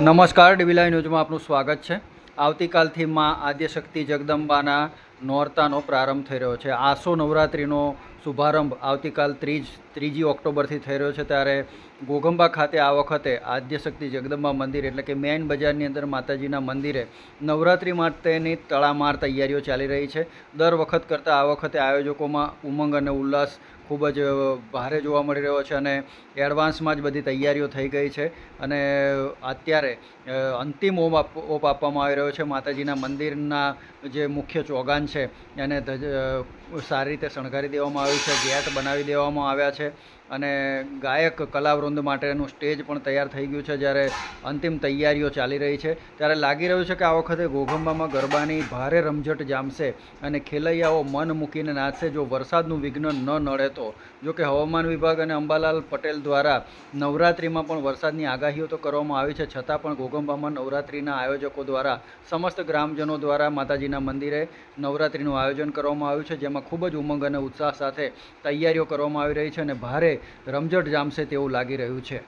નમસ્કાર ડીવીલા ન્યૂઝમાં આપનું સ્વાગત છે. આવતીકાલથી મા આદ્યશક્તિ જગદંબાના નોરતાનો પ્રારંભ થઈ રહ્યો છે. આસો નવરાત્રિનો શુભારંભ આવતીકાલ ત્રીજ, ત્રીજી ઓક્ટોબરથી થઈ રહ્યો છે ત્યારે ગોગંબા ખાતે આ વખતે આદ્યશક્તિ જગદંબા મંદિર એટલે કે મેઇન બજારની અંદર માતાજીના મંદિરે નવરાત્રિ માટેની તળામાર તૈયારીઓ ચાલી રહી છે. દર વખત કરતાં આ વખતે આયોજકોમાં ઉમંગ અને ઉલ્લાસ ખૂબ જ ભારે જોવા મળી રહ્યો છે અને એડવાન્સમાં જ બધી તૈયારીઓ થઈ ગઈ છે અને અત્યારે અંતિમ ઓપ ઓપ આપવામાં આવી રહ્યો છે માતાજીના મંદિરના જે મુખ્ય ચોગાન છે એને સારી રીતે શણગારી દેવામાં આવ્યું છે, ગેટ બનાવી દેવામાં આવ્યા છે અને ગાયક કલાવૃંદ માટેનું સ્ટેજ પણ તૈયાર થઈ ગયું છે જ્યારે અંતિમ તૈયારીઓ ચાલી રહી છે. ત્યારે લાગી રહ્યું છે કે આ વખતે ઘોઘંબામાં ગરબાની ભારે રમઝટ જામશે અને ખેલૈયાઓ મન મૂકીને નાચશે. જો વરસાદનું વિઘ્ન ન નડે તો, જો કે હવામાન વિભાગ અને અંબાલાલ પટેલ દ્વારા નવરાત્રિમાં પણ વરસાદની આગાહીઓ તો કરવામાં આવી છે. છતાં પણ ઘોઘંબામાં નવરાત્રિના આયોજકો દ્વારા, સમસ્ત ગ્રામજનો દ્વારા માતાજીના મંદિરે નવરાત્રિનું આયોજન કરવામાં આવ્યું છે, જેમાં ખૂબ જ ઉમંગ અને ઉત્સાહ સાથે તૈયારીઓ કરવામાં આવી રહી છે અને ભારે રમઝટ જામશે તેવું લાગી રહ્યું છે.